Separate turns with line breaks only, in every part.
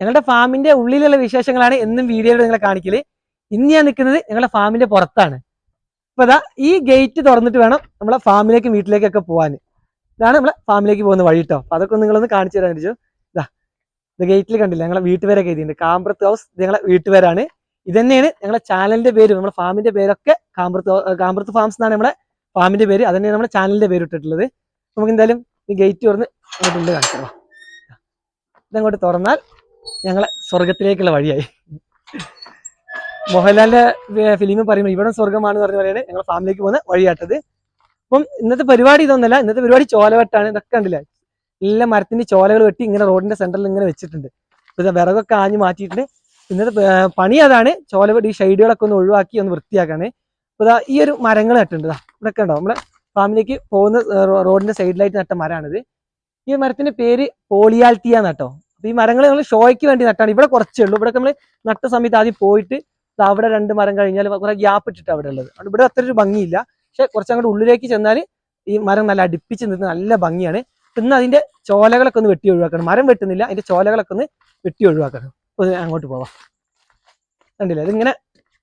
ഞങ്ങളുടെ ഫാമിന്റെ ഉള്ളിലുള്ള വിശേഷങ്ങളാണ് എന്നും വീഡിയോയിൽ നിങ്ങളെ കാണിക്കൽ. ഇന്ന് ഞാൻ നിൽക്കുന്നത് ഞങ്ങളുടെ ഫാമിന്റെ പുറത്താണ്. അപ്പൊ അതാ ഈ ഗേറ്റ് തുറന്നിട്ട് വേണം നമ്മളെ ഫാമിലേക്കും വീട്ടിലേക്കൊക്കെ പോകാൻ ഇതാണ് നമ്മളെ ഫാമിലേക്ക് പോകുന്ന വഴി കേട്ടോ അപ്പൊ അതൊക്കെ നിങ്ങളൊന്ന് കാണിച്ചു തരാൻ വിളിച്ചു ഇതാ ഇത് ഗേറ്റിൽ കണ്ടില്ല? ഞങ്ങളെ വീട്ടുപേരൊക്കെ എഴുതിയിട്ടുണ്ട്. കാമ്പ്രത്ത് ഹൗസ് ഞങ്ങളെ വീട്ടുപേരാണ്. ഇത് തന്നെയാണ് ഞങ്ങളെ ചാനലിന്റെ പേര്. നമ്മുടെ ഫാമിന്റെ പേരൊക്കെ കാമ്പ്രത്ത് കാമ്പ്രത്ത് ഫാംസ് എന്നാണ് നമ്മളെ ഫാമിന്റെ പേര്. അത് നമ്മുടെ ചാനലിന്റെ പേര് ഇട്ടിട്ടുള്ളത്. നമുക്ക് എന്തായാലും ഈ ഗേറ്റ് തുറന്ന് അങ്ങോട്ട് കാണിക്കാം. ഇതങ്ങോട്ട് തുറന്നാൽ ഞങ്ങളെ സ്വർഗത്തിലേക്കുള്ള വഴിയായി. മോഹൻലാലിന്റെ ഫിലിം പറയുമ്പോൾ ഇവിടെ സ്വർഗമാണ് പറഞ്ഞ പോലെയാണ് ഞങ്ങൾ ഫാമിലിക്ക് പോകുന്ന വഴിയാട്ടത്. അപ്പം ഇന്നത്തെ പരിപാടി ഇതൊന്നല്ല ഇന്നത്തെ പരിപാടി ചോലവെട്ടാണ് ഇതൊക്കെ കണ്ടില്ല? എല്ലാ മരത്തിന്റെ ചോലകൾ വെട്ടി ഇങ്ങനെ റോഡിന്റെ സെന്ററിൽ ഇങ്ങനെ വെച്ചിട്ടുണ്ട്. ഇത് വിറകൊക്കെ ആഞ്ഞു മാറ്റിയിട്ടുണ്ട്. ഇന്നത്തെ പണി അതാണ് ചോല വെട്ടി ഷെയ്ഡുകളൊക്കെ ഒന്ന് ഒഴിവാക്കി ഒന്ന് വൃത്തിയാക്കാണ് അപ്പൊ ഇതാ ഈ ഒരു മരങ്ങൾ നട്ടുണ്ട് ഇതാ ഇവിടെയൊക്കെ ഉണ്ടോ നമ്മളെ ഫാമിലിക്ക് പോകുന്ന റോഡിന്റെ സൈഡിലായിട്ട് നട്ട മരമാണിത് ഈ മരത്തിന്റെ പേര് പോളിയാൽത്തിയ അപ്പൊ ഈ മരങ്ങൾ നമ്മൾ ഷോയ്ക്ക് വേണ്ടി നട്ടാണ്. ഇവിടെ കുറച്ചേ ഉള്ളൂ. ഇവിടെ നമ്മൾ നട്ട സമയത്ത് ആദ്യം പോയിട്ട് അവിടെ രണ്ട് മരം കഴിഞ്ഞാൽ കുറെ ഗ്യാപ്പ് ഇട്ടിട്ട് അവിടെ ഉള്ളത്. അതുകൊണ്ട് ഇവിടെ അത്ര ഒരു ഭംഗിയില്ല. പക്ഷെ കുറച്ചങ്ങോട്ട് ഉള്ളിലേക്ക് ചെന്നാൽ ഈ മരം നല്ല അടുപ്പിച്ച് നിന്ന് നല്ല ഭംഗിയാണ്. ഇന്ന് അതിന്റെ ചോലകളൊക്കെ ഒന്ന് വെട്ടി ഒഴിവാക്കണം. മരം വെട്ടുന്നില്ല അതിന്റെ ചോലകളൊക്കെ ഒന്ന് വെട്ടി ഒഴിവാക്കണം. അങ്ങോട്ട് പോവാം. കണ്ടില്ലേ? ഇതിങ്ങനെ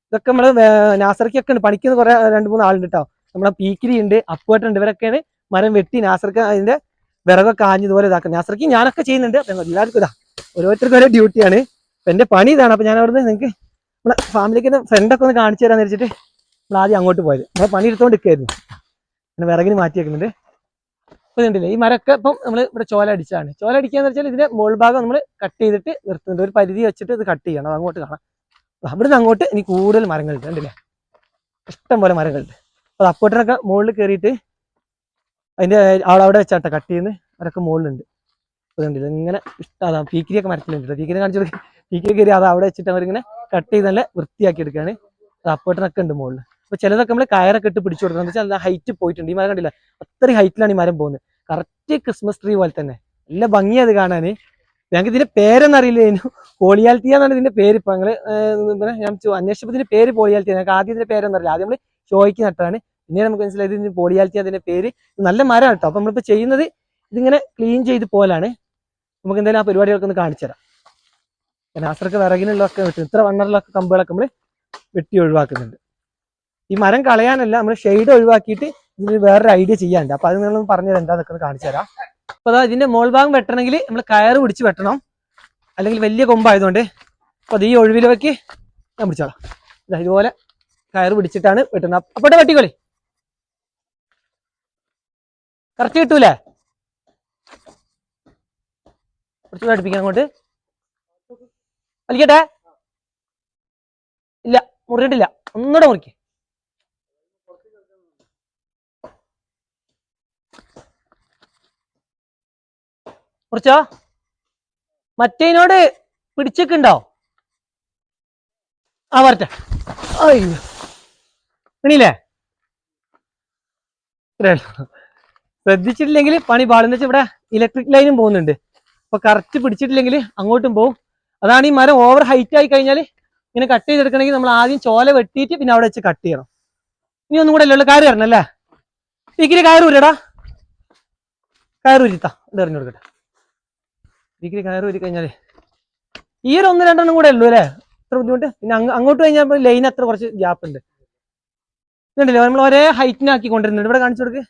ഇതൊക്കെ നമ്മൾ നാസർക്കൊക്കെ ഉണ്ട്. പണിക്കുന്ന കുറെ രണ്ട് മൂന്ന് ആളുണ്ട് കേട്ടോ നമ്മളെ പീക്കിരി ഉണ്ട് അപ്പുവേട്ടുണ്ട് ഇവരൊക്കെയാണ് മരം വെട്ടി നാസർക്ക് അതിന്റെ വിറകൊക്കെ ആഞ്ഞ് ഇതുപോലെ ഇതാക്കും. നാസർക്ക് ഞാനൊക്കെ ചെയ്യുന്നുണ്ട്. അപ്പൊ എല്ലാവർക്കും ഇതാ ഓരോരുത്തർക്കും ഓരോ ഡ്യൂട്ടിയാണ് അപ്പൊ എന്റെ പണി ഇതാണ്. അപ്പൊ ഞാൻ അവിടുന്ന് നിങ്ങൾക്ക് നമ്മളെ ഫാമിലിക്ക് ഫ്രണ്ടൊക്കെ ഒന്ന് കാണിച്ചു തരാന്ന് വെച്ചിട്ട് നമ്മൾ ആദ്യം അങ്ങോട്ട് പോയത്. നമ്മൾ പണി എടുത്തോണ്ട് നിൽക്കായിരുന്നു പിന്നെ വിറകിന് മാറ്റി വെക്കുന്നുണ്ട്. ഈ മരൊക്കെ ഇപ്പം നമ്മൾ ഇവിടെ ചോല അടിച്ചാണ് ചോല അടിക്കാന്ന് വെച്ചാൽ ഇതിന്റെ മുകൾ ഭാഗം നമ്മൾ കട്ട് ചെയ്തിട്ട് നിർത്തുന്നുണ്ട്. ഒരു പരിധി വെച്ചിട്ട് ഇത് കട്ട് ചെയ്യണം. അങ്ങോട്ട് കാണാം. അവിടുന്ന് അങ്ങോട്ട് ഇനി കൂടുതൽ മരങ്ങളുണ്ട്. കണ്ടില്ലേ? ഇഷ്ടം പോലെ മരങ്ങളുണ്ട്. അപ്പൊ അപ്പോട്ടനൊക്കെ മുകളിൽ കയറിയിട്ട് അതിന്റെ അവിടെ വെച്ചാട്ടോ കട്ട് ചെയ്യുന്നത് അവരൊക്കെ മുകളിലുണ്ട് അതുകൊണ്ട് ഇങ്ങനെ ഇഷ്ടം പീക്കിരിയൊക്കെ മരത്തിലുണ്ട്. പീക്കിരി കാണിച്ചു പീക്കിരി കയറി അത് അവിടെ വെച്ചിട്ട് അവരിങ്ങനെ കട്ട് ചെയ്ത് നല്ല വൃത്തിയാക്കി എടുക്കുകയാണ് അത് അപ്പോട്ടനൊക്കെ ഉണ്ട് മുകളിൽ അപ്പൊ ചിലതൊക്കെ നമ്മൾ കയറൊക്കെ ഇട്ട് പിടിച്ചു കൊടുക്കണം. എന്ന് വെച്ചാൽ ഹൈറ്റ് പോയിട്ടുണ്ട്. ഈ മരം കണ്ടില്ല? അത്രയും ഹൈറ്റിലാണ് ഈ മരം പോകുന്നത്. കറക്റ്റ് ക്രിസ്മസ് ട്രീ പോലെ തന്നെ. നല്ല ഭംഗിയാ അത് കാണാന്. ഞങ്ങൾക്ക് ഇതിന്റെ പേരൊന്നും അറിയില്ലായിരുന്നു പോളിയാൽത്തിയ എന്നാണ് ഇതിന്റെ പേര് ഇപ്പൊ ഞങ്ങൾ ഞാൻ അന്വേഷിച്ചപ്പോ ഇതിന്റെ പേര് പോളിയാൽത്തിയ ഞങ്ങൾക്ക് ആദ്യം ഇതിന്റെ അറിയില്ല. ആദ്യം നമ്മൾ ഷോയ്ക്ക് നട്ടതാണ് പിന്നെ നമുക്ക് മനസ്സിലായത് ഇതിന് പോളിയാലിറ്റി അതിന്റെ പേര്. നല്ല മരം കേട്ടോ അപ്പൊ നമ്മളിപ്പോ ചെയ്യുന്നത് ഇതിങ്ങനെ ക്ലീൻ ചെയ്ത് പോലാണ് നമുക്ക് എന്തായാലും ആ പരിപാടികളൊക്കെ ഒന്ന് കാണിച്ചു തരാം. നാസർക്ക് വിറകിനുള്ളതൊക്കെ വെട്ടും ഇത്ര വണ്ണറിലൊക്കെ കമ്പുകളൊക്കെ നമ്മൾ വെട്ടി ഒഴിവാക്കുന്നുണ്ട്. ഈ മരം കളയാനല്ല നമ്മൾ ഷെയ്ഡ് ഒഴിവാക്കിയിട്ട് ഇതിന് വേറൊരു ഐഡിയ ചെയ്യാനുണ്ട്. അപ്പൊ അത് നിങ്ങളൊന്ന് പറഞ്ഞത് എന്താന്നൊക്കെ ഒന്ന് കാണിച്ചു തരാം. അപ്പൊ അതാ ഇതിന്റെ മോൾ ഭാഗം വെട്ടണമെങ്കിൽ നമ്മൾ കയറ് പിടിച്ച് വെട്ടണം. അല്ലെങ്കിൽ വലിയ കൊമ്പായതുകൊണ്ട്. അപ്പൊ അത് ഈ ഒഴിവിലേക്ക് ഞാൻ പിടിച്ചോളാം. ഇതാ ഇതുപോലെ കയറ് പിടിച്ചിട്ടാണ് വെട്ടുന്നത്. അപ്പോട്ടെ വെട്ടിക്കോളി. കറക്റ്റ് കിട്ടൂലേ? കുറച്ചുകൂടെ അടുപ്പിക്കാൻ അങ്ങോട്ട്. വലിക്കട്ടെ? ഇല്ല മുറിയിട്ടില്ല ഒന്നുകൂടെ മുറിക്ക്. മുറിച്ചോ? മറ്റേനോട് പിടിച്ചിട്ടുണ്ടോ ആ വരട്ടെ. അയ്യോ. എണീലേ ശ്രദ്ധിച്ചിട്ടില്ലെങ്കിൽ പണി പാടുന്ന വെച്ചാൽ ഇവിടെ ഇലക്ട്രിക് ലൈനും പോകുന്നുണ്ട്. അപ്പൊ കറക്റ്റ് പിടിച്ചിട്ടില്ലെങ്കിൽ അങ്ങോട്ടും പോകും. അതാണ് ഈ മരം ഓവർ ഹൈറ്റ് ആയി കഴിഞ്ഞാൽ ഇങ്ങനെ കട്ട് ചെയ്തെടുക്കണമെങ്കിൽ നമ്മൾ ആദ്യം ചോല വെട്ടിയിട്ട് പിന്നെ അവിടെ വെച്ച് കട്ട് ചെയ്യണം. ഇനി ഒന്നും കൂടെ അല്ലേ കയറ് തരണം അല്ലേ? ഡിഗ്രി കയറൂരടാ കയറൂരിത്താ ഇത് എറിഞ്ഞു കൊടുക്കട്ടെ. ഡിഗ്രി കയറൂരി കഴിഞ്ഞാൽ ഈ ഒരു ഒന്ന് രണ്ടെണ്ണം കൂടെ ഉള്ളൂ അല്ലേ? അത്ര ബുദ്ധിമുട്ട്. പിന്നെ അങ്ങ് അങ്ങോട്ട് കഴിഞ്ഞാൽ ലൈൻ അത്ര കുറച്ച് ഗ്യാപ്പ് ഉണ്ട്. ഇതുണ്ടല്ലോ നമ്മൾ ഒരേ ഹൈറ്റിനാക്കി കൊണ്ടിരുന്നുണ്ട് ഇവിടെ കാണിച്ചു കൊടുക്ക്.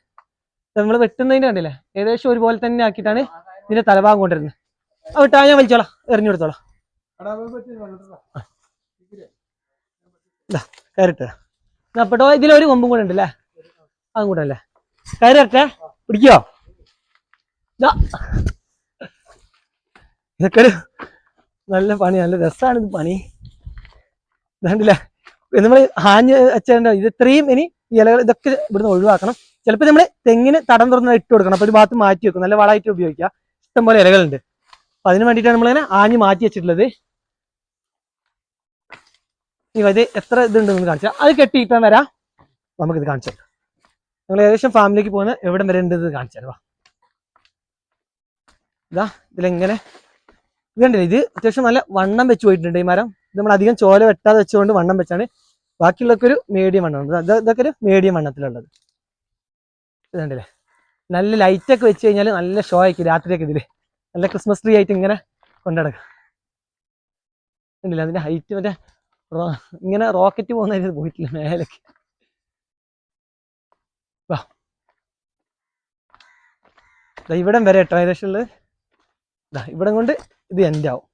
നമ്മൾ വെട്ടുന്നതിന്റെ കണ്ടില്ലേ? ഏകദേശം ഒരുപോലെ തന്നെ ആക്കിയിട്ടാണ് ഇതിന്റെ തലഭാഗം കൊണ്ടിരുന്നത് ആ വിട്ടാ ഞാൻ വലിച്ചോളാം. എറിഞ്ഞു കൊടുത്തോളാം. കയറിട്ട്. അപ്പട്ടോ ഇതിലൊരു കൊമ്പും കൂടെ ഉണ്ടല്ലേ? അതും കൂടെ അല്ലേ കയറി ഇറട്ടെ പിടിക്കോ. ഇതൊക്കെ ഒരു നല്ല പണി നല്ല രസമാണ് ഇത് പണി. ഇതാണ്ടില്ല നമ്മൾ ഹാഞ്ഞ് വെച്ചേണ്ട ഇത് ഇത്രയും ഇനി ഇലകൾ ഇതൊക്കെ ഇവിടുന്ന് ഒഴിവാക്കണം. ചിലപ്പോൾ നമ്മൾ തെങ്ങിന് തടം തുറന്ന് ഇട്ട് കൊടുക്കണം. അപ്പൊ ഒരു ഭാഗത്ത് മാറ്റി വെക്കും. നല്ല വളമായിട്ട് ഉപയോഗിക്കുക ഇഷ്ടംപോലെ ഇലകളുണ്ട്. അപ്പൊ അതിന് വേണ്ടിയിട്ടാണ് നമ്മളിങ്ങനെ ആഞ്ഞ് മാറ്റി വെച്ചിട്ടുള്ളത്. ഇനി ഇത് എത്ര ഇതുണ്ടെന്ന് കാണിച്ചാൽ അത് കെട്ടിയിട്ടാൻ വരാം. നമുക്കിത് കാണിച്ചു തരാം. ഏകദേശം ഫാമിലിക്ക് പോകുന്ന എവിടെ വരെ ഉണ്ട് ഇത് കാണിച്ചു തരാം. ഇതാ ഇതിലെങ്ങനെ ഇത് കണ്ടില്ലേ ഇത് അത്യാവശ്യം നല്ല വണ്ണം വെച്ച് പോയിട്ടുണ്ട് ഈ മരം. ഇത് നമ്മൾ അധികം ചോല വെട്ടാതെ വെച്ചുകൊണ്ട് വണ്ണം വെച്ചാണ്. ബാക്കിയുള്ളതൊക്കെ ഒരു മീഡിയം ഇത് ഇതൊക്കെ ഒരു മീഡിയം വണ്ണത്തിലുള്ളത്. ഇത് കണ്ടില്ലേ നല്ല ലൈറ്റൊക്കെ വെച്ച് കഴിഞ്ഞാൽ നല്ല ഷോ ആയിരിക്കും രാത്രിയൊക്കെ ഇതിൽ. നല്ല ക്രിസ്മസ് ട്രീ ആയിട്ട് ഇങ്ങനെ കൊണ്ടുനടക്കാം ഉണ്ടല്ലേ അതിന്റെ ഹൈറ്റ് മറ്റേ ഇങ്ങനെ റോക്കറ്റ് പോകുന്ന പോയിട്ടില്ല മേലേക്ക്? വാ. ഇവിടം വരെ കേട്ടോ ഏകദേശം ഉള്ളത്. ദാ ഇവിടം കൊണ്ട് ഇത് എന്റെ ആവും.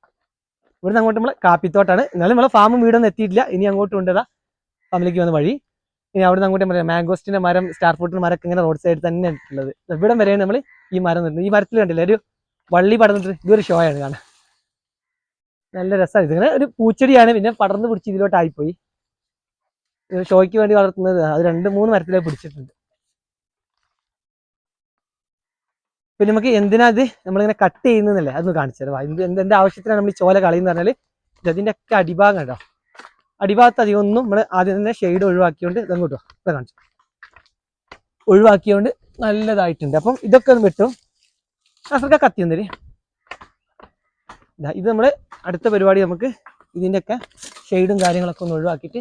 ഇവിടുന്ന് അങ്ങോട്ട് നമ്മൾ കാപ്പിത്തോട്ടാണ്. എന്നാലും നമ്മളെ ഫാമും വീടൊന്നും എത്തിയിട്ടില്ല. ഇനി അങ്ങോട്ട് കൊണ്ടതാ ഫാമിലേക്ക് വന്ന വഴി. ഇനി അവിടുന്ന് അങ്ങോട്ട് പറയാം മാംഗോസ്റ്റിന്റെ മരം സ്റ്റാർ ഫ്രൂട്ടിന്റെ മരം ഇങ്ങനെ റോഡ് സൈഡിൽ തന്നെ ഉള്ളത് ഇവിടം വരെയാണ് നമ്മൾ ഈ മരം നിന്നത് ഈ മരത്തിൽ കണ്ടില്ല ഒരു വള്ളി പടർന്നിട്ട് ഇതൊരു ഷോ ആണ് കാണാൻ. നല്ല രസമാണ് ഇതിങ്ങനെ ഒരു പൂച്ചെടിയാണ് പിന്നെ പടർന്ന് പിടിച്ച് ഇതിലോട്ടായിപ്പോയി. ഇത് ഷോയ്ക്ക് വേണ്ടി വളർത്തുന്നത് അത് രണ്ട് മൂന്ന് മരത്തിലേ പിടിച്ചിട്ടുണ്ട്. പിന്നെ നമുക്ക് എന്തിനാ ഇത് നമ്മളിങ്ങനെ കട്ട് ചെയ്യുന്നതല്ലേ അതൊന്ന് കാണിച്ചു തരാം. എന്ത് എന്ത് എന്ത് ആവശ്യത്തിനാണ് നമ്മൾ ചോല കളിയെന്ന് പറഞ്ഞാൽ ഇതിന്റെ ഒക്കെ അടിഭാഗം കേട്ടോ അടിഭാഗത്ത് അധികം ഒന്നും നമ്മൾ ആദ്യം തന്നെ ഷെയ്ഡ് ഒഴിവാക്കിയോണ്ട് ഇതങ്ങോട്ടോ ഇവിടെ കാണിച്ചു ഒഴിവാക്കിയോണ്ട് നല്ലതായിട്ടുണ്ട്. അപ്പം ഇതൊക്കെ ഒന്ന് വിട്ടു. കത്തി തന്നെ ഇത് നമ്മൾ അടുത്ത പരിപാടി നമുക്ക് ഇതിന്റെയൊക്കെ ഷെയ്ഡും കാര്യങ്ങളൊക്കെ ഒന്ന് ഒഴിവാക്കിയിട്ട്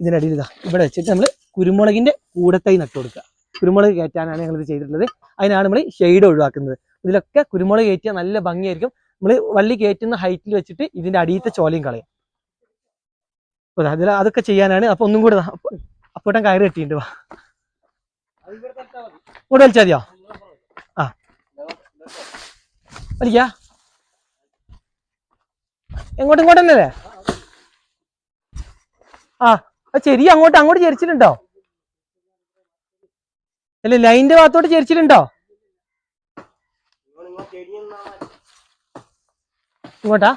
ഇതിനടിയിൽ ഇതാ ഇവിടെ വെച്ചിട്ട് നമ്മൾ കുരുമുളകിന്റെ കൂടത്തൈ നട്ടു കൊടുക്കുക. കുരുമുളക് കയറ്റാനാണ് ഞങ്ങൾ ഇത് ചെയ്തിട്ടുള്ളത്. അതിനാണ് നമ്മൾ ഷെയ്ഡ് ഒഴിവാക്കുന്നത്. ഇതിലൊക്കെ കുരുമുളക് കയറ്റിയാൽ നല്ല ഭംഗിയായിരിക്കും. നമ്മൾ വള്ളി കയറ്റുന്ന ഹൈറ്റിൽ വെച്ചിട്ട് ഇതിന്റെ അടിയത്തെ ചോലയും കളയും. അപ്പൊ അതിൽ അതൊക്കെ ചെയ്യാനാണ്. അപ്പൊ ഒന്നും കൂടെ അപ്പോട്ടൻ കയറി കെട്ടിയിട്ടുണ്ട് വാ. ഇങ്ങോട്ട് വലിച്ചാൽ മതിയോ? ആ. വലിക്കാ. എങ്ങോട്ടും ഇങ്ങോട്ട് തന്നെയല്ലേ? ആ ചെരി അങ്ങോട്ട് അങ്ങോട്ട് ചരിച്ചിട്ടുണ്ടോ? അല്ല ലൈൻറെ ഭാഗത്തോട്ട് ചരിച്ചിട്ടുണ്ടോ? ഇങ്ങോട്ടാ.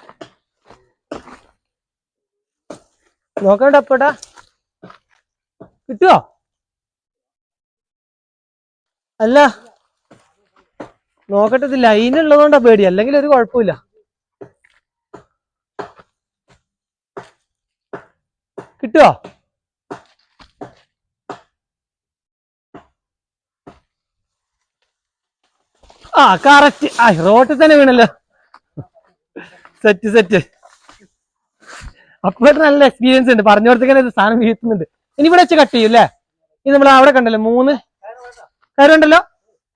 നോക്കണ്ട അപ്പേട്ടാ കിട്ടുവോ? അല്ല നോക്കട്ടെ ഇത് ലൈൻ ഉള്ളതുകൊണ്ടാ പേടി. അല്ലെങ്കിൽ ഒരു കുഴപ്പമില്ല. കിട്ടുവോ? ആ കറക്റ്റ് ആ റോട്ടിൽ തന്നെ വീണല്ലോ. Set set. അപ്പോൾ നല്ല എക്സ്പീരിയൻസ് ഉണ്ട്. പറഞ്ഞോടത്തേക്ക് ഇത് സാധനം വീഴ്ത്തുന്നുണ്ട് ഇനി ഇവിടെ വെച്ച് കട്ട് ചെയ്യും അല്ലേ ഇത് നമ്മൾ അവിടെ കണ്ടല്ലോ മൂന്ന് കാര്യമുണ്ടല്ലോ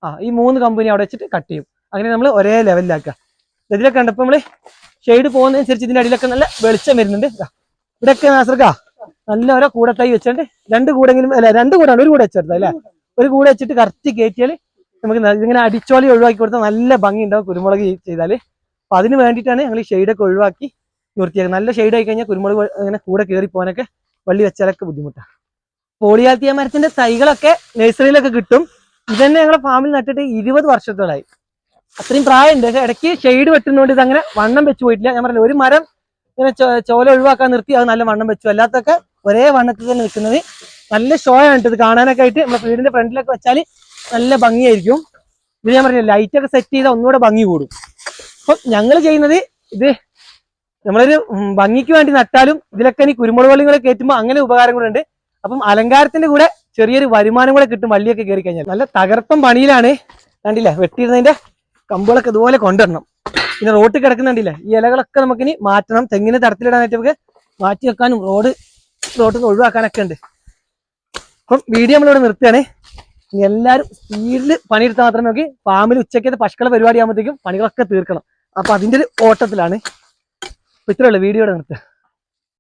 ആ ഈ മൂന്ന് കമ്പനി അവിടെ വെച്ചിട്ട് കട്ട് ചെയ്യും. അങ്ങനെ നമ്മൾ ഒരേ ലെവലിലാക്കുക ഇതിലൊക്കെ കണ്ടപ്പോൾ നമ്മൾ ഷെയ്ഡ് പോകുന്നതനുസരിച്ച് ഇതിന്റെ അടിയിലൊക്കെ നല്ല വെളിച്ചം വരുന്നുണ്ട്. ഇവിടെയൊക്കെ നാസർക്കാ നല്ല ഓരോ കൂടത്തായി വെച്ചോണ്ട് രണ്ട് കൂടെങ്കിലും അല്ല രണ്ട് കൂടാണ്. ഒരു കൂടെ വെച്ചെടുത്തത് അല്ലേ? ഒരു കൂടെ വെച്ചിട്ട് കറക്റ്റ് കയറ്റിയാൽ നമുക്ക് ഇതിങ്ങനെ അടിച്ചോളി ഒഴിവാക്കി കൊടുത്താൽ നല്ല ഭംഗി ഉണ്ടാവും കുരുമുളക് ചെയ്താൽ അപ്പൊ അതിന് വേണ്ടിയിട്ടാണ് ഞങ്ങൾ ഈ ഷെയ്ഡൊക്കെ ഒഴിവാക്കി നിർത്തിയത് നല്ല ഷെയ്ഡ് ആയി കഴിഞ്ഞാൽ കുരുമുളക് അങ്ങനെ കൂടെ കയറി പോകാനൊക്കെ വള്ളി വെച്ചാലൊക്കെ ബുദ്ധിമുട്ടാണ് പോളിയാത്തിയ മരത്തിന്റെ തൈകളൊക്കെ നഴ്സറിയിലൊക്കെ കിട്ടും. ഇതന്നെ ഞങ്ങളെ ഫാമിൽ നട്ടിട്ട് ഇരുപത് വർഷത്തോളായി. അത്രയും പ്രായമുണ്ട്. പക്ഷെ ഇടയ്ക്ക് ഷെയ്ഡ് വെട്ടുന്നതുകൊണ്ട് അങ്ങനെ വണ്ണം വെച്ച് പോയിട്ടില്ല. ഞാൻ പറഞ്ഞില്ല ഒരു മരം ഇങ്ങനെ ചോല ഒഴിവാക്കാൻ നിർത്തി അത് നല്ല വണ്ണം വെച്ചു. അല്ലാത്തൊക്കെ ഒരേ വണ്ണത്തിൽ തന്നെ നിൽക്കുന്നത്. നല്ല ഷോ ആണ് ഇത് കാണാനൊക്കെ ആയിട്ട്. നമ്മുടെ വീടിന്റെ ഫ്രണ്ടിലൊക്കെ വെച്ചാൽ നല്ല ഭംഗിയായിരിക്കും. ഇത് ഞാൻ പറഞ്ഞില്ല ലൈറ്റൊക്കെ സെറ്റ് ചെയ്താൽ ഒന്നുകൂടെ ഭംഗി കൂടും. അപ്പം ഞങ്ങൾ ചെയ്യുന്നത് ഇത് നമ്മളൊരു ഭംഗിക്ക് വേണ്ടി നട്ടാലും ഇതിലൊക്കെ ഇനി കുരുമുളക് വള്ളികളെ കയറ്റുമ്പോൾ അങ്ങനെ ഉപകാരം കൂടെ ഉണ്ട്. അപ്പം അലങ്കാരത്തിന്റെ കൂടെ ചെറിയൊരു വരുമാനം കൂടെ കിട്ടും വള്ളിയൊക്കെ കയറി കഴിഞ്ഞാൽ. നല്ല തകർപ്പം പണിയിലാണ്. കണ്ടില്ല? വെട്ടിയിരുന്നതിന്റെ കമ്പുകളൊക്കെ ഇതുപോലെ കൊണ്ടുവരണം. പിന്നെ റോട്ടിൽ കിടക്കുന്നുണ്ടല്ലേ ഈ ഇലകളൊക്കെ നമുക്കിനി മാറ്റണം. തെങ്ങിന് തടത്തിലിടാനായിട്ട് നമുക്ക് മാറ്റി വെക്കാനും റോഡ് റോട്ടിൽ നിന്ന് ഒഴിവാക്കാനൊക്കെ ഉണ്ട്. അപ്പം വീഡിയോ നമ്മളിവിടെ നിർത്തുകയാണ്. ഇനി എല്ലാവരും സ്പീഡിൽ പണിയെടുത്താൽ മാത്രമേ നമുക്ക് ഫാമിൽ ഉച്ചയ്ക്കത്തെ പശുക്കള പരിപാടി ആകുമ്പോഴത്തേക്കും പണികളൊക്കെ തീർക്കണം. അപ്പം അതിന്റെ ഒരു ഓട്ടത്തിലാണ്. ഇത്രയുള്ള വീഡിയോയുടെ നിർത്തുക